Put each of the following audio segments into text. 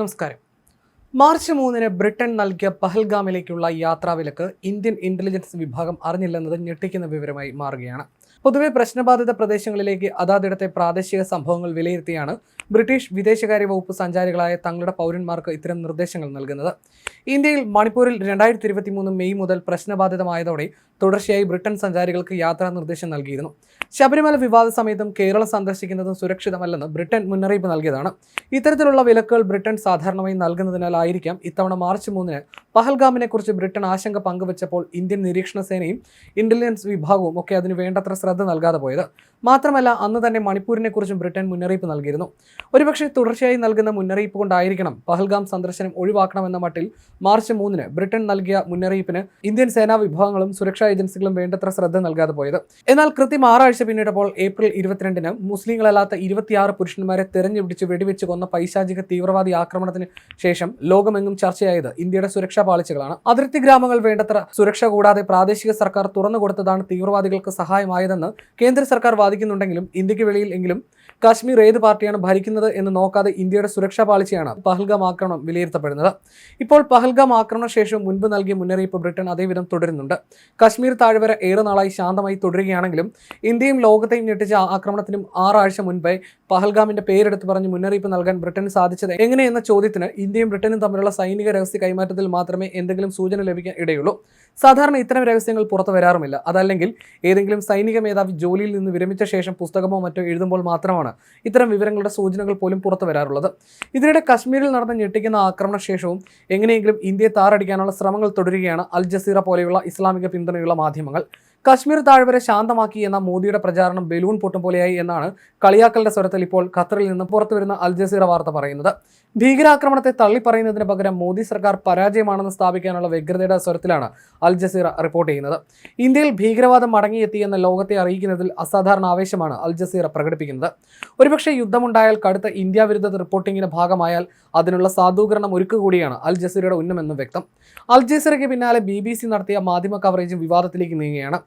നമസ്കാരം. മാർച്ച് മൂന്നിന് ബ്രിട്ടൻ നൽകിയ പഹൽഗാമിലേക്കുള്ള യാത്രാവിലക്ക് ഇന്ത്യൻ ഇന്റലിജൻസ് വിഭാഗം അറിഞ്ഞില്ലെന്നത് ഞെട്ടിക്കുന്ന വിവരമായി മാറുകയാണ്. പൊതുവെ പ്രശ്നബാധിത പ്രദേശങ്ങളിലേക്ക് അതാതിടത്തെ പ്രാദേശിക സംഭവങ്ങൾ വിലയിരുത്തിയാണ് ബ്രിട്ടീഷ് വിദേശകാര്യ വകുപ്പ് സഞ്ചാരികളായ തങ്ങളുടെ പൗരന്മാർക്ക് ഇത്തരം നിർദ്ദേശങ്ങൾ നൽകുന്നത്. ഇന്ത്യയിൽ മണിപ്പൂരിൽ രണ്ടായിരത്തി ഇരുപത്തി മൂന്ന് മെയ് മുതൽ പ്രശ്നബാധിതമായതോടെ തുടർച്ചയായി ബ്രിട്ടൻ സഞ്ചാരികൾക്ക് യാത്രാ നിർദ്ദേശം നൽകിയിരുന്നു. ശബരിമല വിവാദ സമയത്തും കേരളം സന്ദർശിക്കുന്നതും സുരക്ഷിതമല്ലെന്ന് ബ്രിട്ടൻ മുന്നറിയിപ്പ് നൽകിയതാണ്. ഇത്തരത്തിലുള്ള വിലക്കുകൾ ബ്രിട്ടൻ സാധാരണമായി നൽകുന്നതിനാലായിരിക്കാം ഇത്തവണ മാർച്ച് മൂന്നിന് പഹൽഗാമിനെ കുറിച്ച് ബ്രിട്ടൻ ആശങ്ക പങ്കുവച്ചപ്പോൾ ഇന്ത്യൻ നിരീക്ഷണ സേനയും ഇന്റലിജൻസ് വിഭാഗവും ഒക്കെ അതിന് വേണ്ടത്ര ശ്രദ്ധ നൽകാതെ പോയത്. മാത്രമല്ല അന്ന് തന്നെ മണിപ്പൂരിനെ കുറിച്ചും ബ്രിട്ടൻ മുന്നറിയിപ്പ് നൽകിയിരുന്നു. ഒരുപക്ഷെ തുടർച്ചയായി നൽകുന്ന മുന്നറിയിപ്പ് കൊണ്ടായിരിക്കണം പഹൽഗാം സന്ദർശനം ഒഴിവാക്കണമെന്ന മട്ടിൽ മാർച്ച് മൂന്നിന് ബ്രിട്ടൻ നൽകിയ മുന്നറിയിപ്പിന് ഇന്ത്യൻ സേനാ വിഭാഗങ്ങളും സുരക്ഷാ ഏജൻസികളും വേണ്ടത്ര ശ്രദ്ധ നൽകാതെ പോയത്. എന്നാൽ കൃത്യം ആറാഴ്ച പിന്നിട്ടപ്പോൾ ഏപ്രിൽ ഇരുപത്തിരണ്ടിന് മുസ്ലിങ്ങളല്ലാത്ത ഇരുപത്തിയാറ് പുരുഷന്മാരെ തെരഞ്ഞുപിടിച്ച് വെടിവെച്ച് കൊന്ന പൈശാചിക തീവ്രവാദി ആക്രമണത്തിന് ശേഷം ലോകമെങ്ങും ചർച്ചയായത് ഇന്ത്യയുടെ സുരക്ഷാ പാളിച്ചകളാണ്. അതിർത്തി ഗ്രാമങ്ങൾ വേണ്ടത്ര സുരക്ഷ കൂടാതെ പ്രാദേശിക സർക്കാർ തുറന്നുകൊടുത്തതാണ് തീവ്രവാദികൾക്ക് സഹായമായതെന്ന് കേന്ദ്ര സർക്കാർ വാദിക്കുന്നുണ്ടെങ്കിലും ഇന്ത്യയ്ക്ക് വെളിയിൽ എങ്കിലും കാശ്മീർ ഏത് പാർട്ടിയാണ് ഭരിക്കുന്നത് എന്ന് നോക്കാതെ ഇന്ത്യയുടെ സുരക്ഷാ പാളിച്ചയാണ് പഹൽഗാം ആക്രമണം വിലയിരുത്തപ്പെടുന്നത്. ഇപ്പോൾ പഹൽഗാം ആക്രമണ ശേഷം മുൻപ് നൽകിയ മുന്നറിയിപ്പ് ബ്രിട്ടൻ അതേവിധം തുടരുന്നുണ്ട്. കാശ്മീർ താഴ്വര ഏറെ നാളായി ശാന്തമായി തുടരുകയാണെങ്കിലും ഇന്ത്യയും ലോകത്തെയും ഞെട്ടിച്ച ആക്രമണത്തിനും ആറാഴ്ച മുൻപേ പഹൽഗാമിന്റെ പേരെടുത്ത് പറഞ്ഞ് മുന്നറിയിപ്പ് നൽകാൻ ബ്രിട്ടന് സാധിച്ചത് എങ്ങനെയെന്ന ചോദ്യത്തിന് ഇന്ത്യയും ബ്രിട്ടനും തമ്മിലുള്ള സൈനിക രഹസ്യ കൈമാറ്റത്തിൽ മാത്രമേ എന്തെങ്കിലും സൂചന ലഭിക്കാൻ ഇടയുള്ളൂ. സാധാരണ ഇത്തരം രഹസ്യങ്ങൾ പുറത്തു വരാറുമില്ല. അതല്ലെങ്കിൽ ഏതെങ്കിലും സൈനിക മേധാവി ജോലിയിൽ നിന്ന് വിരമിച്ച ശേഷം പുസ്തകമോ മറ്റോ എഴുതുമ്പോൾ മാത്രമാണ് ഇത്തരം വിവരങ്ങളുടെ സൂചനകൾ പോലും പുറത്തു വരാറുള്ളത്. ഇതിനിടെ കശ്മീരിൽ നടന്ന ഞെട്ടിക്കുന്ന ആക്രമണ ശേഷവും എങ്ങനെയെങ്കിലും ഇന്ത്യയെ താറടിക്കാനുള്ള ശ്രമങ്ങൾ തുടരുകയാണ് അൽ ജസീറ പോലെയുള്ള ഇസ്ലാമിക പിന്തുണയുള്ള മാധ്യമങ്ങൾ. കശ്മീർ താഴ്വര ശാന്തമാക്കി എന്ന മോദിയുടെ പ്രചാരണം ബലൂൺ പൊട്ടും പോലെയായി എന്നാണ് കളിയാക്കലിന്റെ സ്വരത്തിൽ ഇപ്പോൾ ഖത്തറിൽ നിന്ന് പുറത്തുവരുന്ന അൽ ജസീറ വാർത്ത പറയുന്നത്. ഭീകരാക്രമണത്തെ തള്ളിപ്പറയുന്നതിന് പകരം മോദി സർക്കാർ പരാജയമാണെന്ന് സ്ഥാപിക്കാനുള്ള വ്യഗ്രതയുടെ സ്വരത്തിലാണ് അൽജസീറ റിപ്പോർട്ട് ചെയ്യുന്നത്. ഇന്ത്യയിൽ ഭീകരവാദം മടങ്ങിയെത്തിയെന്ന ലോകത്തെ അറിയിക്കുന്നതിൽ അസാധാരണ ആവേശമാണ് അൽജസീറ പ്രകടിപ്പിക്കുന്നത്. ഒരുപക്ഷെ യുദ്ധമുണ്ടായാൽ കടുത്ത ഇന്ത്യ വിരുദ്ധ റിപ്പോർട്ടിങ്ങിന്റെ ഭാഗമായാൽ അതിനുള്ള സാധൂകരണം ഒരുക്കുകൂടിയാണ് അൽജസീറയുടെ അൽ ജസീറയുടെ ഉന്നമെന്നും വ്യക്തം. അൽജസീറയ്ക്ക് പിന്നാലെ ബി നടത്തിയ മാധ്യമ കവറേജും വിവാദത്തിലേക്ക് നീങ്ങുകയാണ്.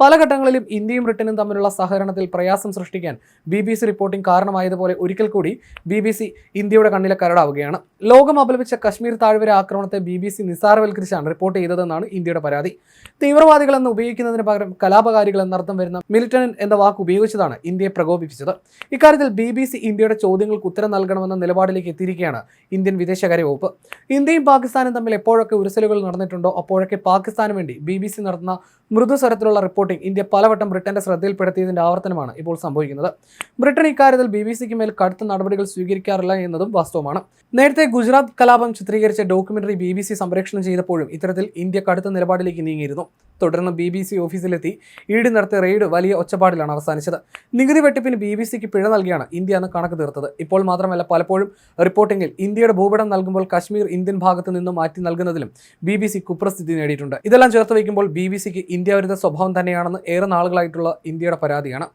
പല ഘട്ടങ്ങളിലും ഇന്ത്യയും ബ്രിട്ടനും തമ്മിലുള്ള സഹകരണത്തിൽ പ്രയാസം സൃഷ്ടിക്കാൻ ബി ബി സി റിപ്പോർട്ടിംഗ് കാരണമായതുപോലെ ഒരിക്കൽ കൂടി ബി ബി സി ഇന്ത്യയുടെ കണ്ണിലെ കരടാവുകയാണ്. ലോകം അപലപിച്ച കശ്മീർ താഴ്വര ആക്രമണത്തെ ബി ബി സി നിസ്സാരവൽക്കരിച്ചാണ് റിപ്പോർട്ട് ചെയ്തതെന്നാണ് ഇന്ത്യയുടെ പരാതി. തീവ്രവാദികളെന്ന് ഉപയോഗിക്കുന്നതിന് പകരം കലാപകാരികൾ എന്നർത്ഥം വരുന്ന മിലിറ്റൻ എന്ന വാക്ക് ഉപയോഗിച്ചതാണ് ഇന്ത്യയെ പ്രകോപിപ്പിച്ചത്. ഇക്കാര്യത്തിൽ ബി ബി സി ഇന്ത്യയുടെ ചോദ്യങ്ങൾക്ക് ഉത്തരം നൽകണമെന്ന നിലപാടിലേക്ക് എത്തിയിരിക്കുകയാണ് ഇന്ത്യൻ വിദേശകാര്യ വകുപ്പ്. ഇന്ത്യയും പാകിസ്ഥാനും തമ്മിൽ എപ്പോഴൊക്കെ ഉരുസലുകൾ നടന്നിട്ടുണ്ടോ അപ്പോഴൊക്കെ പാകിസ്ഥാന് വേണ്ടി ബി ബി സി നടത്തുന്ന മൃദുസ്വരത്തിലുള്ള റിപ്പോർട്ടിംഗ് ഇന്ത്യ പലവട്ടം ബ്രിട്ടന്റെ ശ്രദ്ധയിൽപ്പെടുത്തിയതിന്റെ ആവർത്തനമാണ് ഇപ്പോൾ സംഭവിക്കുന്നത്. ബ്രിട്ടൻ ഇക്കാര്യത്തിൽ ബി ബി സിക്ക് മേൽ കടുത്ത നടപടികൾ സ്വീകരിക്കാറില്ല എന്നതും വാസ്തവമാണ്. നേരത്തെ ഗുജറാത്ത് കലാപം ചിത്രീകരിച്ച ഡോക്യുമെന്ററി ബി ബി സി സംപ്രേഷണം ചെയ്തപ്പോഴും ഇത്തരത്തിൽ ഇന്ത്യ കടുത്ത നിലപാടിലേക്ക് നീങ്ങിയിരുന്നു. തുടർന്ന് ബി ബി സി ഓഫീസിലെത്തി. ഇ നടത്തിയ റെയ്ഡ് വലിയ ഒച്ചപ്പാടിലാണ് അവസാനിച്ചത്. നികുതി വെട്ടിപ്പിന് ബി ബി സിക്ക് പിഴ നൽകിയാണ് ഇന്ത്യ അന്ന് കണക്ക് തീർത്തത്. ഇപ്പോൾ മാത്രമല്ല പലപ്പോഴും റിപ്പോർട്ടിംഗിൽ ഇന്ത്യയുടെ ഭൂപടം നൽകുമ്പോൾ കശ്മീർ ഇന്ത്യൻ ഭാഗത്ത് നിന്നും മാറ്റി നൽകുന്നതിലും ബി ബി സി കുപ്രസ്ഥിതി നേടിയിട്ടുണ്ട്. ഇതെല്ലാം ചേർത്ത് വയ്ക്കുമ്പോൾ ബി ബി സിക്ക് ഇന്ത്യ വിരുദ്ധ സ്വഭാവം തന്നെയാണെന്ന് ഏറെ നാളുകളായിട്ടുള്ള ഇന്ത്യയുടെ പരാതിയാണ്.